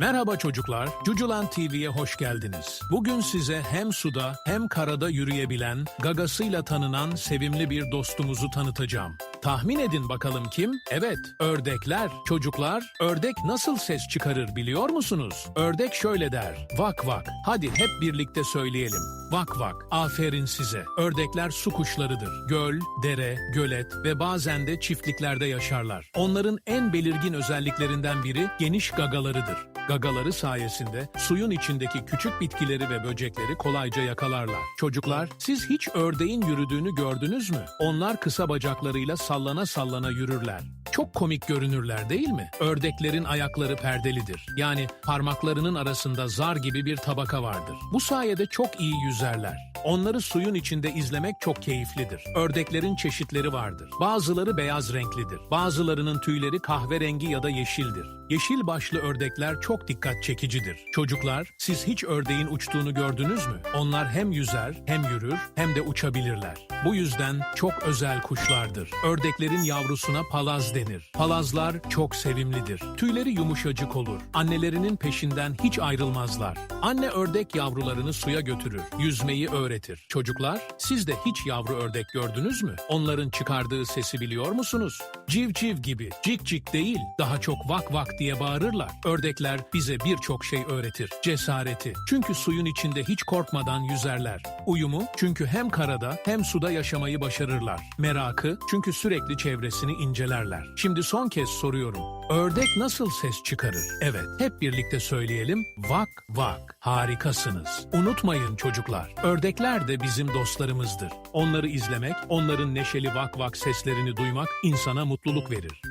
Merhaba çocuklar, Cuculan TV'ye hoş geldiniz. Bugün size hem suda hem karada yürüyebilen, gagasıyla tanınan sevimli bir dostumuzu tanıtacağım. Tahmin edin bakalım kim? Evet, ördekler. Çocuklar, ördek nasıl ses çıkarır biliyor musunuz? Ördek şöyle der, vak vak. Hadi hep birlikte söyleyelim. Vak vak, aferin size. Ördekler su kuşlarıdır. Göl, dere, gölet ve bazen de çiftliklerde yaşarlar. Onların en belirgin özelliklerinden biri geniş gagalarıdır. Gagaları sayesinde suyun içindeki küçük bitkileri ve böcekleri kolayca yakalarlar. Çocuklar, siz hiç ördeğin yürüdüğünü gördünüz mü? Onlar kısa bacaklarıyla sallana sallana yürürler. Çok komik görünürler değil mi? Ördeklerin ayakları perdelidir. Yani parmaklarının arasında zar gibi bir tabaka vardır. Bu sayede çok iyi yüzerler. Onları suyun içinde izlemek çok keyiflidir. Ördeklerin çeşitleri vardır. Bazıları beyaz renklidir. Bazılarının tüyleri kahverengi ya da yeşildir. Yeşil başlı ördekler çok dikkat çekicidir. Çocuklar, siz hiç ördeğin uçtuğunu gördünüz mü? Onlar hem yüzer, hem yürür, hem de uçabilirler. Bu yüzden çok özel kuşlardır. Ördeklerin yavrusuna palaz denir. Palazlar çok sevimlidir. Tüyleri yumuşacık olur. Annelerinin peşinden hiç ayrılmazlar. Anne ördek yavrularını suya götürür. Yüzmeyi öğretir. Çocuklar, siz de hiç yavru ördek gördünüz mü? Onların çıkardığı sesi biliyor musunuz? Civciv gibi, cik cik değil, daha çok vak vak diye bağırırlar. Ördekler bize birçok şey öğretir. Cesareti, çünkü suyun içinde hiç korkmadan yüzerler. Uyumu, çünkü hem karada hem suda yaşamayı başarırlar. Merakı, çünkü sürekli çevresini incelerler. Şimdi son kez soruyorum. Ördek nasıl ses çıkarır? Evet, hep birlikte söyleyelim. Vak vak. Harikasınız. Unutmayın çocuklar. Ördekler de bizim dostlarımızdır. Onları izlemek, onların neşeli vak vak seslerini duymak insana mutluluk verir.